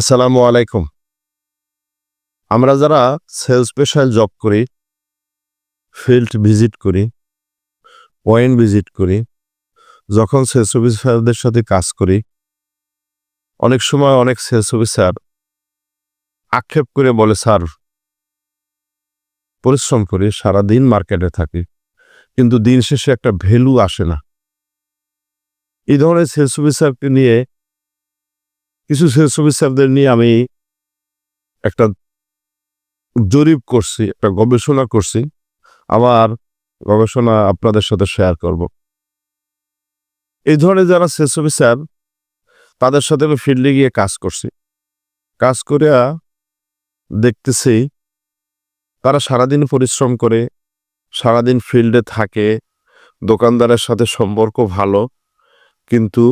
আসসালামু আলাইকুম। আমরা যারা সেলস স্পেশাল জব করি, ফিল্ড ভিজিট করি পয়েন্ট ভিজিট করি, যখন সেলস অফিসারদের সাথে কাজ করি, অনেক সময় অনেক সেলস অফিসার আক্ষেপ করে বলে, স্যার, পরিশ্রম করি, সারাদিন মার্কেটে থাকি, কিন্তু দিন শেষে একটা ভ্যালু আসে না। এই ধরনের সেলস অফিসারকে নিয়ে কিছু সেলস অফিসারদের নিয়ে আমি একটা জরিপ করছি, একটা গবেষণা করছি। আমার গবেষণা আপনাদের সাথে শেয়ার করব। এই ধরনের যারা সেলস অফিসার তাদের সাথে আমি ফিল্ডে গিয়ে কাজ করছি। কাজ করে দেখতেছি, তারা সারাদিন পরিশ্রম করে, সারাদিন ফিল্ডে থাকে, দোকানদারের সাথে সম্পর্ক ভালো, কিন্তু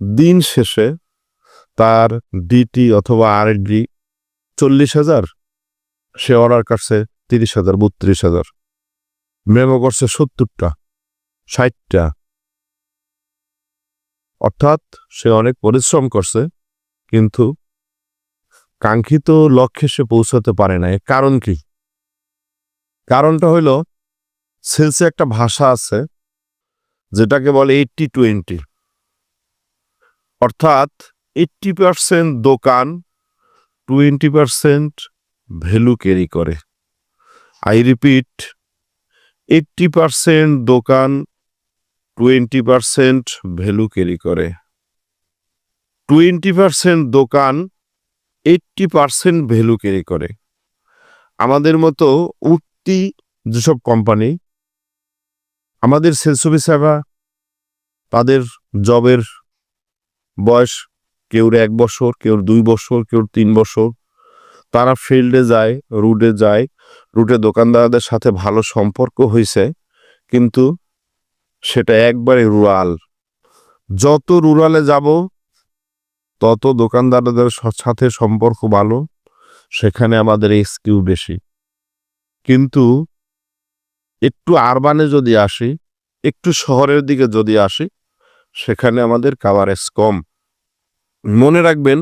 দিন শেষে তার ডিটি অথবা আর ডি চল্লিশ হাজার। সে অর্ডার কাটছে তিরিশ হাজার, বত্রিশ হাজার। মেমো করছে সত্তরটা, ষাটটা। অর্থাৎ সে অনেক পরিশ্রম করছে, কিন্তু কাঙ্ক্ষিত লক্ষ্যে সে পৌঁছাতে পারে না। কারণ কি? কারণটা হইল সেলসে একটা ভাষা আছে, যেটাকে বলে এইটটি টোয়েন্টি অর্থাৎ এইট্টি পার্সেন্ট দোকান টোয়েন্টি পার্সেন্ট ভ্যালু ক্যারি করে। আই রিপিট এইট্টি পার্সেন্ট দোকান টোয়েন্টি পার্সেন্ট ভ্যালু ক্যারি করে। টোয়েন্টি পার্সেন্ট দোকান এইট্টি পার্সেন্ট ভ্যালু ক্যারি করে। আমাদের মতো উঠতি যেসব কোম্পানি আমাদের সেলস অফিসাররা তাদের জবের বয়স কেউ এক বছর, কেউর দুই বছর কেউ তিন বছর। তারা ফিল্ডে যায় রুটে যায়। রুটে দোকানদারদের সাথে ভালো সম্পর্ক হয়েছে কিন্তু সেটা একবারে রুরাল যত রুরালে যাব, তত দোকানদারদের সাথে সম্পর্ক ভালো, সেখানে আমাদের এক্সকিউ বেশি। কিন্তু একটু আরবানে যদি আসি, একটু শহরের দিকে যদি আসি, সেখানে আমাদের কাভারেজ কম। মনে রাখবেন,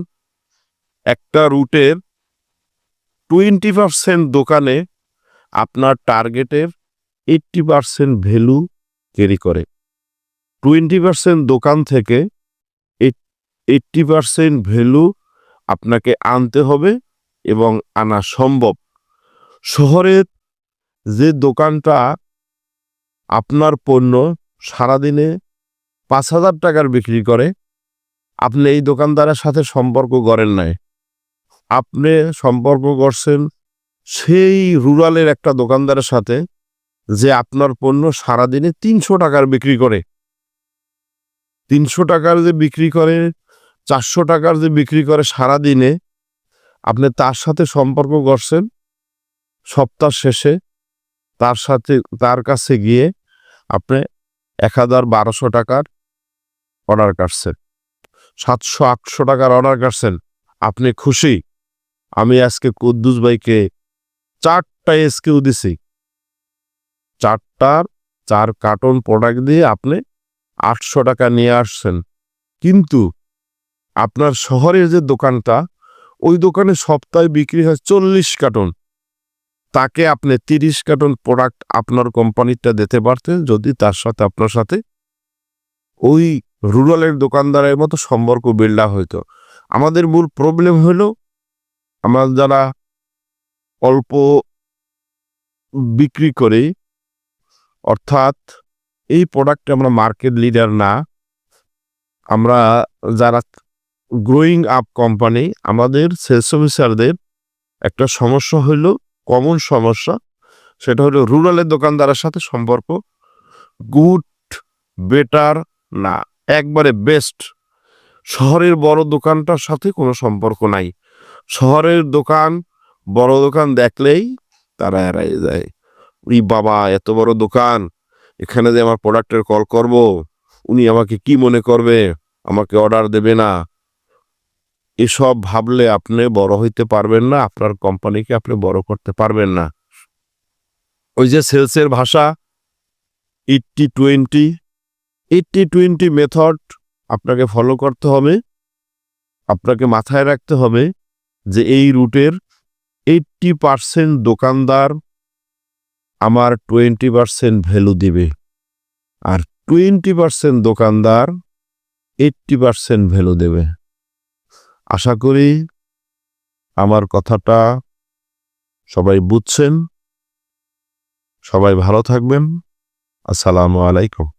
একটা রুটের টোয়েন্টি পার্সেন্ট দোকানে আপনার টার্গেটের এইট্টি পার্সেন্ট ভ্যালু ক্যারি করে। টোয়েন্টি পার্সেন্ট দোকান থেকে এইট্টি পার্সেন্ট ভ্যালু আপনাকে আনতে হবে এবং আনা সম্ভব। শহরের যে দোকানটা আপনার পণ্য সারাদিনে পাঁচ হাজার টাকার বিক্রি করে আপনি এই দোকানদারের সাথে সম্পর্ক গড়েন নাই। আপনি সম্পর্ক করছেন সেই রুরালের একটা দোকানদারের সাথে যে আপনার পণ্য সারাদিনে তিনশো টাকার বিক্রি করে। তিনশো টাকার যে বিক্রি করে, চারশো টাকার যে বিক্রি করে সারাদিনে আপনি তার সাথে সম্পর্ক করছেন সপ্তাহ শেষে। তার সাথে, তার কাছে গিয়ে আপনি এক হাজার বারোশো টাকার অর্ডার কাটছেন। সাতশো আটশো টাকার অর্ডার কাটছেন। আপনি খুশি? আমি আজকে কুদ্দুস ভাইকে চারটা এসকিউ দিছি। চারটার চার কার্টন প্রোডাক্ট দিয়ে আপনি আটশো টাকা নিয়ে আসছেন। কিন্তু আপনার শহরের যে দোকানটা, ওই দোকানে সপ্তাহে বিক্রি হয় চল্লিশ কার্টন। তাকে আপনি তিরিশ কার্টন প্রোডাক্ট আপনার কোম্পানিটা দিতে পারতেন যদি তার সাথে, আপনার সাথে ওই রুরালের দোকানদারের মতো সম্পর্ক বিল্ডা হইতো। আমাদের মূল প্রবলেম হলো, আমরা যারা অল্প বিক্রি করি, অর্থাৎ এই প্রোডাক্টে আমরা মার্কেট লিডার না, আমরা যারা গ্রোয়িং আপ কোম্পানি আমাদের সেলস অফিসারদের একটা সমস্যা হইল কমন সমস্যা, সেটা হলো রুরালের দোকানদারের সাথে সম্পর্ক গুড বেটার না। একবারে বেস্ট শহরের বড় দোকানটার সাথে কোনো সম্পর্ক নাই। শহরের দোকান, বড় দোকান দেখলেই তারা এড়াই যায়। উই বাবা, এত বড় দোকান, এখানে যে আমার প্রোডাক্টের কল করব, উনি আমাকে কি মনে করবে? আমাকে অর্ডার দেবে না। এসব ভাবলে আপনি বড় হইতে পারবেন না, আপনার কোম্পানিকে আপনি বড় করতে পারবেন না। ওই যে সেলসের ভাষা eighty twenty eighty twenty method আপনাকে ফলো করতে হবে। আপনাকে মাথায় রাখতে হবে যে এই রুটের এইটটি পার্সেন্ট দোকানদার আমার টোয়েন্টি পার্সেন্ট ভ্যালু দিবে। আর টোয়েন্টি পার্সেন্ট দোকানদার এইটটি পার্সেন্ট ভ্যালু দেবে। আশা করি আমার কথাটা সবাই বুঝছেন। সবাই ভালো থাকবেন। আসসালামু আলাইকুম।